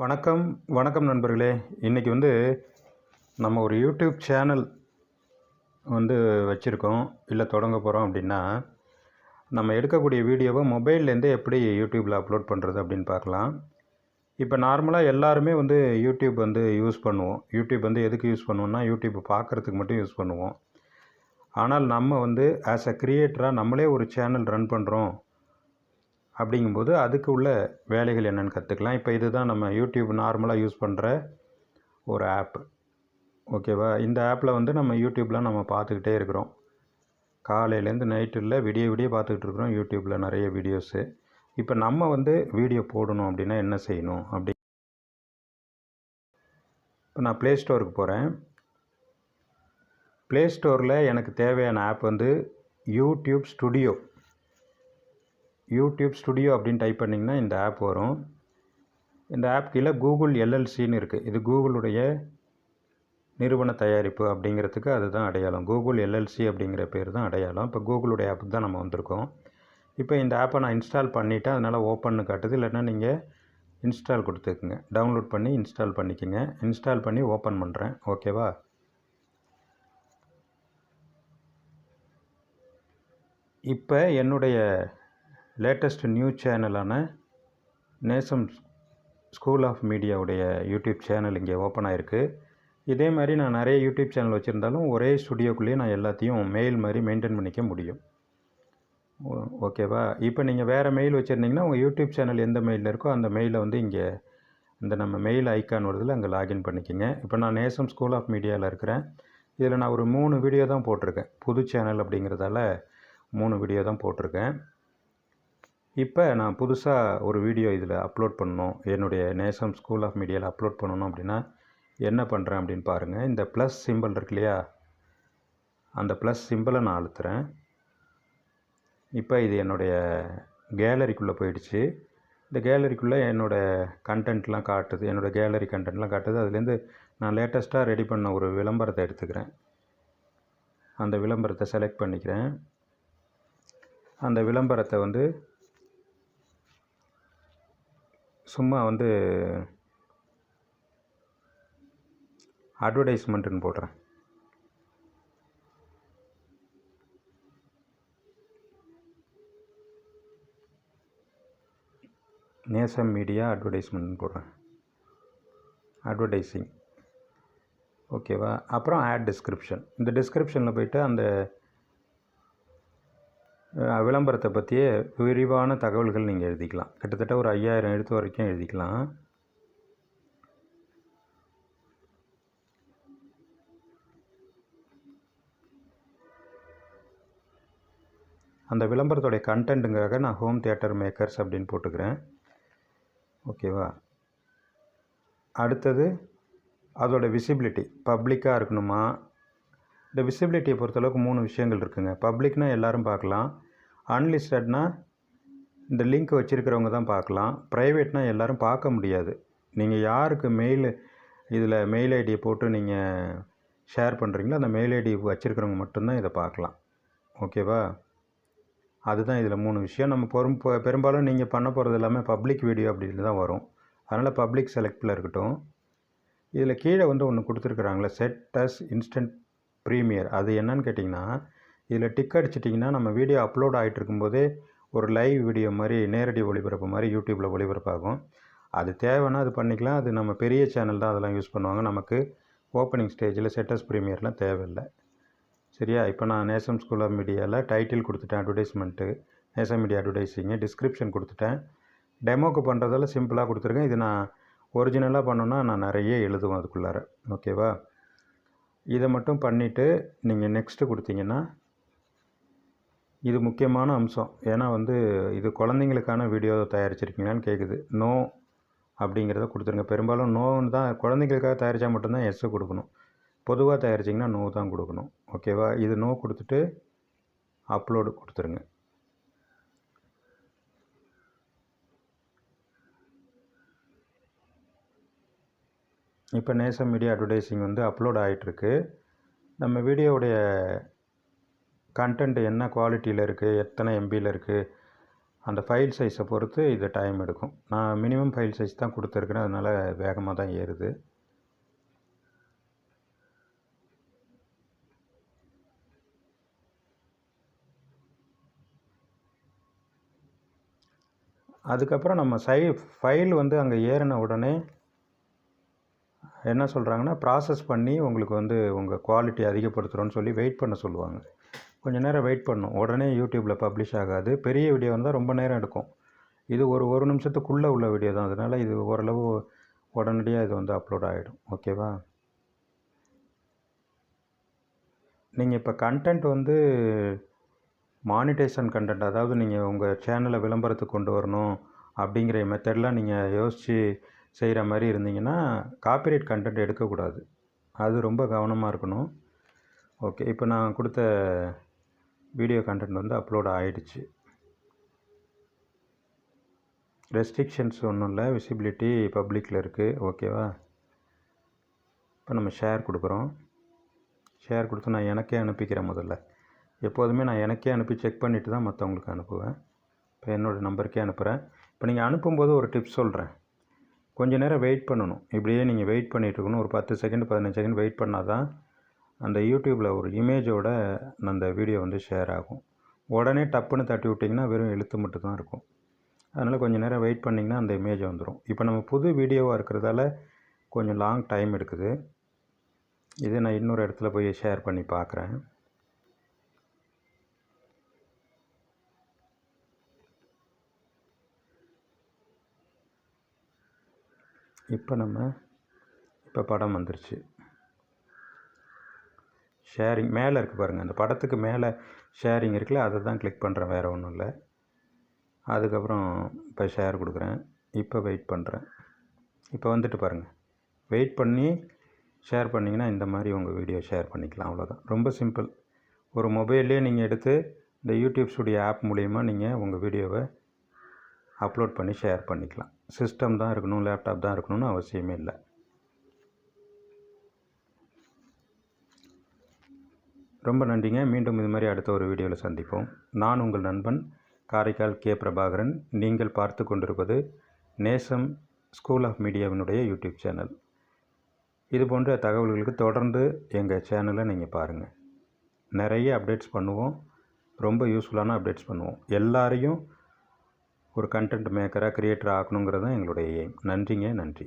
வணக்கம் வணக்கம் நண்பர்களே. இன்றைக்கி வந்து நம்ம ஒரு யூடியூப் சேனல் வந்து வச்சுருக்கோம். இல்லை தொடங்க போகிறோம் அப்படின்னா நம்ம எடுக்கக்கூடிய வீடியோவை மொபைல்லேருந்தே எப்படி யூடியூப்பில் அப்லோட் பண்ணுறது அப்படின்னு பார்க்கலாம். இப்போ நார்மலாக எல்லாருமே வந்து யூடியூப் வந்து யூஸ் பண்ணுவோம். யூடியூப் வந்து எதுக்கு யூஸ் பண்ணுவோம்னா யூடியூப் பார்க்குறதுக்கு மட்டும் யூஸ் பண்ணுவோம். ஆனால் நம்ம வந்து ஆஸ் அ க்ரியேட்டராக நம்மளே ஒரு சேனல் ரன் பண்ணுறோம் அப்படிங்கும்போது அதுக்கு உள்ள வேலைகள் என்னென்னு கற்றுக்கலாம் இப்போ இதுதான் நம்ம யூடியூப் நார்மலாக யூஸ் பண்ணுற ஒரு ஆப். ஓகேவா? இந்த ஆப்பில் வந்து நம்ம யூடியூப்பில் நம்ம பார்த்துக்கிட்டே இருக்கிறோம். காலையிலேருந்து நைட்டில் விடிய விடிய பார்த்துக்கிட்டு இருக்கிறோம் யூடியூப்பில் நிறைய வீடியோஸு. இப்போ நம்ம வந்து வீடியோ போடணும் அப்படின்னா என்ன செய்யணும்? அப்படி இப்போ நான் ப்ளே ஸ்டோருக்கு போகிறேன் ப்ளே ஸ்டோரில் எனக்கு தேவையான ஆப் வந்து யூடியூப் ஸ்டுடியோ. யூடியூப் ஸ்டுடியோ அப்படின்னு டைப் பண்ணிங்கன்னா இந்த ஆப் வரும். இந்த ஆப் கீழே கூகுள் எல்எல்சின்னு இருக்குது இது கூகுளுடைய நிறுவன தயாரிப்பு அப்படிங்கிறதுக்கு அதுதான் அடையாளம். கூகுள் எல்எல்சி அப்படிங்கிற பேர் தான் அடையாளம். இப்போ கூகுளுடைய ஆப் தான் நம்ம வந்திருக்கோம். இப்போ இந்த ஆப்பை நான் இன்ஸ்டால் பண்ணிவிட்டேன் அதனால் ஓப்பன்னு காட்டுது. இல்லைன்னா நீங்கள் இன்ஸ்டால் கொடுத்துக்குங்க. டவுன்லோட் பண்ணி இன்ஸ்டால் பண்ணிக்கோங்க. இன்ஸ்டால் பண்ணி ஓப்பன் பண்ணுறேன் ஓகேவா இப்போ என்னுடைய லேட்டஸ்ட் நியூஸ் சேனலான நேசம் ஸ்கூல் ஆஃப் மீடியாவுடைய யூடியூப் சேனல் இங்கே ஓப்பன் ஆகிருக்கு இதே மாதிரி நான் நிறைய யூடியூப் சேனல் வச்சுருந்தாலும் ஒரே ஸ்டுடியோக்குள்ளேயே நான் எல்லாத்தையும் மெயில் மாதிரி மெயின்டைன் பண்ணிக்க முடியும். ஓ- ஓகேவா இப்போ நீங்கள் வேறு மெயில் வச்சுருந்தீங்கன்னா உங்கள் யூடியூப் சேனல் எந்த மெயிலில் இருக்கோ அந்த மெயிலை வந்து இங்கே இந்த நம்ம மெயில் ஐக்கான் வருதில் அங்கே லாகின் பண்ணிக்கோங்க. இப்போ நான் நேசம் ஸ்கூல் ஆஃப் மீடியாவில் இருக்கிறேன். இதில் நான் ஒரு மூணு வீடியோ தான் போட்டிருக்கேன். புது சேனல் அப்படிங்கிறதால மூணு வீடியோ தான் போட்டிருக்கேன். இப்போ நான் புதுசாக ஒரு வீடியோ இதில் அப்லோட் பண்ணணும். என்னுடைய நேசம் ஸ்கூல் ஆஃப் மீடியாவில் அப்லோட் பண்ணணும் அப்படின்னா என்ன பண்ணுறேன் அப்படின்னு பாருங்கள். இந்த ப்ளஸ் சிம்பிள் இருக்கு இல்லையா? அந்த ப்ளஸ் சிம்பிளை நான் அழுத்துறேன். இப்போ இது என்னுடைய கேலரிக்குள்ளே போயிடுச்சு. இந்த கேலரிக்குள்ளே என்னோடய கண்டென்ட்லாம் காட்டுது. என்னோடய கேலரி கண்டென்ட்லாம் காட்டுது. அதுலேருந்து நான் லேட்டஸ்ட்டாக ரெடி பண்ண ஒரு விளம்பரத்தை எடுத்துக்கிறேன். அந்த விளம்பரத்தை செலக்ட் பண்ணிக்கிறேன். அந்த விளம்பரத்தை வந்து சும்மா வந்து அட்வர்டைஸ்மெண்ட்டுன்னு போடுறேன். நேசம் மீடியா அட்வர்டைஸ்மெண்ட் போடுறேன். அட்வர்டைஸிங் ஓகேவா அப்புறம் ஆட் டிஸ்கிரிப்ஷன் இந்த டிஸ்கிரிப்ஷனில் போயிட்டு அந்த விளம்பரத்தை பற்றிய விரிவான தகவல்கள் நீங்கள் எழுதிக்கலாம். கிட்டத்தட்ட ஒரு ஐயாயிரம் எழுத்து வரைக்கும் எழுதிக்கலாம். அந்த விளம்பரத்துடைய கண்டென்ட்டுங்காக நான் ஹோம் தியேட்டர் மேக்கர்ஸ் அப்படின்னு போட்டுக்கிறேன். ஓகேவா? அடுத்தது அதோடய விசிபிலிட்டி பப்ளிக்காக இருக்கணுமா? இந்த விசிபிலிட்டியை பொறுத்தளவுக்கு மூணு விஷயங்கள் இருக்குங்க. பப்ளிக்னால் எல்லோரும் பார்க்கலாம். அன்லிஸ்டட்னா இந்த லிங்க் வச்சுருக்கிறவங்க தான் பார்க்கலாம். ப்ரைவேட்னால் எல்லோரும் பார்க்க முடியாது. நீங்கள் யாருக்கு மெயில் இதில் மெயில் ஐடியை போட்டு நீங்கள் ஷேர் பண்ணுறீங்களோ அந்த மெயில் ஐடி வச்சுருக்கிறவங்க மட்டும்தான் இதை பார்க்கலாம். ஓகேவா அதுதான் இதில் மூணு விஷயம். நம்ம பெரும் பெரும்பாலும் நீங்கள் பண்ண போகிறது எல்லாமே பப்ளிக் வீடியோ அப்படின்னு தான் வரும். அதனால் பப்ளிக் செலக்டில் இருக்கட்டும். இதில் கீழே வந்து ஒன்று கொடுத்துருக்குறாங்களே செட் அஸ் இன்ஸ்டன்ட் ப்ரீமியர். அது என்னன்னு கேட்டிங்கன்னா இதில் டிக் அடிச்சிட்டிங்கன்னா நம்ம வீடியோ அப்லோட் ஆகிட்டு இருக்கும்போதே ஒரு லைவ் வீடியோ மாதிரி நேரடி ஒளிபரப்பு மாதிரி யூடியூப்பில் ஒளிபரப்பாகும். அது தேவைன்னா அது பண்ணிக்கலாம். அது நம்ம பெரிய சேனல் தான் அதெல்லாம் யூஸ் பண்ணுவாங்க. நமக்கு ஓப்பனிங் ஸ்டேஜில் செட்டஸ் ப்ரீமியர்லாம் தேவையில்லை. சரியா? இப்போ நான் நேசம் ஸ்கூல் ஆஃப் மீடியாவில் டைட்டில் கொடுத்துட்டேன் advertisement. Nesam media advertising description கொடுத்துட்டேன். டெமோக்கு பண்ணுறதால சிம்பிளாக கொடுத்துருக்கேன். இது நான் ஒரிஜினலாக பண்ணோன்னா நான் நிறைய எழுதுவேன் அதுக்குள்ளார. ஓகேவா? இதை மட்டும் பண்ணிவிட்டு நீங்கள் நெக்ஸ்ட்டு கொடுத்தீங்கன்னா இது முக்கியமான அம்சம். ஏன்னா வந்து இது குழந்தைங்களுக்கான வீடியோ தயாரிச்சிருக்கீங்களான்னு கேட்குது நோ அப்படிங்கிறத கொடுத்துருங்க. பெரும்பாலும் நோன்னு தான் குழந்தைங்களுக்காக தயாரித்தா மட்டும்தான் எஸ்ஸு கொடுக்கணும். பொதுவாக தயாரிச்சிங்கன்னா நோ தான் கொடுக்கணும். ஓகேவா இது நோ கொடுத்துட்டு அப்லோடு கொடுத்துருங்க. இப்போ நேசம் மீடியா அட்வர்டைஸிங் வந்து அப்லோட் ஆகிட்டுருக்கு நம்ம வீடியோவுடைய கண்டென்ட் என்ன குவாலிட்டியில் இருக்குது எத்தனை எம்பியில் இருக்குது அந்த ஃபைல் சைஸை பொறுத்து இது டைம் எடுக்கும். நான் மினிமம் ஃபைல் சைஸ் தான் கொடுத்துருக்குறேன் அதனால் வேகமாக தான் ஏறுது. அதுக்கப்புறம் நம்ம சை ஃபைல் வந்து அங்கே ஏறின உடனே என்ன சொல்கிறாங்கன்னா ப்ராசஸ் பண்ணி உங்களுக்கு வந்து உங்கள் குவாலிட்டி அதிகப்படுத்துகிறோன்னு சொல்லி வெயிட் பண்ண சொல்லுவாங்க. கொஞ்சம் நேரம் வெயிட் பண்ணும். உடனே யூடியூப்பில் பப்ளிஷ் ஆகாது. பெரிய வீடியோ இருந்தால் ரொம்ப நேரம் எடுக்கும். இது ஒரு ஒரு நிமிஷத்துக்குள்ளே உள்ள வீடியோ தான். அதனால் இது ஓரளவு உடனடியாக இது வந்து அப்லோட் ஆகிடும் ஓகேவா நீங்கள் இப்போ கண்டென்ட் வந்து மானிட்டேஷன் கண்டென்ட் அதாவது நீங்கள் உங்கள் சேனலை விளம்பரத்துக்கு கொண்டு வரணும் அப்படிங்கிற மெத்தட்லாம் நீங்கள் யோசித்து செய்கிற மாதிரி இருந்தீங்கன்னா காப்பிரைட் கண்டென்ட் எடுக்கக்கூடாது. அது ரொம்ப கவனமாக இருக்கணும். ஓகே இப்போ நான் கொடுத்த வீடியோ கண்டென்ட் வந்து அப்லோட் ஆகிடுச்சு ரெஸ்ட்ரிக்ஷன்ஸ் ஒன்றும் இல்லை விசிபிலிட்டி பப்ளிக்கில் இருக்குது ஓகேவா இப்போ நம்ம ஷேர் கொடுக்குறோம். ஷேர் கொடுத்து நான் எனக்கே அனுப்பிக்கிறேன் முதல்ல. எப்போதுமே நான் எனக்கே அனுப்பி செக் பண்ணிவிட்டு தான் மற்றவங்களுக்கு அனுப்புவேன். இப்போ என்னோடய நம்பருக்கே அனுப்புகிறேன் இப்போ நீங்கள் அனுப்பும்போது ஒரு டிப்ஸ் சொல்கிறேன் கொஞ்சம் நேரம் வெயிட் பண்ணணும். இப்படியே நீங்கள் வெயிட் பண்ணிகிட்டு இருக்கணும் ஒரு பத்து செகண்ட் பதினஞ்சு செகண்ட் வெயிட் பண்ணால் தான் அந்த யூடியூப்பில் ஒரு இமேஜோட அந்த வீடியோ வந்து ஷேர் ஆகும். உடனே டப்புன்னு தட்டி விட்டிங்கன்னா வெறும் எழுத்து மட்டும் தான் இருக்கும். அதனால் கொஞ்சம் நேரம் வெயிட் பண்ணிங்கன்னா அந்த இமேஜ் வந்துடும் இப்போ நம்ம புது வீடியோவாக இருக்கிறதால கொஞ்சம் லாங் டைம் எடுக்குது. இதே நான் இன்னொரு இடத்துல போய் ஷேர் பண்ணி பார்க்குறேன். இப்போ நம்ம இப்போ படம் வந்துருச்சு. ஷேரிங் மேலே இருக்குது பாருங்கள் அந்த படத்துக்கு மேலே ஷேரிங் இருக்குல்ல அதை தான் கிளிக் பண்ணுறேன் வேறு ஒன்றும் இல்லை. அதுக்கப்புறம் இப்போ ஷேர் கொடுக்குறேன் இப்போ வெயிட் பண்ணுறேன் இப்போ வந்துட்டு பாருங்கள் வெயிட் பண்ணி ஷேர் பண்ணிங்கன்னா இந்த மாதிரி உங்கள் வீடியோ ஷேர் பண்ணிக்கலாம் அவ்வளோதான். ரொம்ப சிம்பிள் ஒரு மொபைல்லே நீங்கள் எடுத்து இந்த யூடியூப் ஸ்டுடியோ ஆப் மூலிமா நீங்கள் உங்கள் வீடியோவை அப்லோட் பண்ணி ஷேர் பண்ணிக்கலாம். சிஸ்டம் தான் இருக்கணும் லேப்டாப் தான் இருக்கணும்னு அவசியமே இல்லை. ரொம்ப நன்றிங்க. மீண்டும் இது மாதிரி அடுத்த ஒரு வீடியோவில் சந்திப்போம். நான் உங்கள் நண்பன் காரைக்கால் கே. பிரபாகரன். நீங்கள் பார்த்து கொண்டிருப்பது நேசம் ஸ்கூல் ஆஃப் மீடியாவினுடைய யூடியூப் சேனல். இது போன்ற தகவல்களுக்கு தொடர்ந்து எங்கள் சேனலை நீங்கள் பாருங்கள் நிறைய அப்டேட்ஸ் பண்ணுவோம். ரொம்ப யூஸ்ஃபுல்லான அப்டேட்ஸ் பண்ணுவோம். எல்லாரையும் ஒரு கண்டென்ட் மேக்கராக க்ரியேட்டர் ஆக்கணுங்கிறது தான் எங்களுடைய எய்ம் நன்றிங்க நன்றி.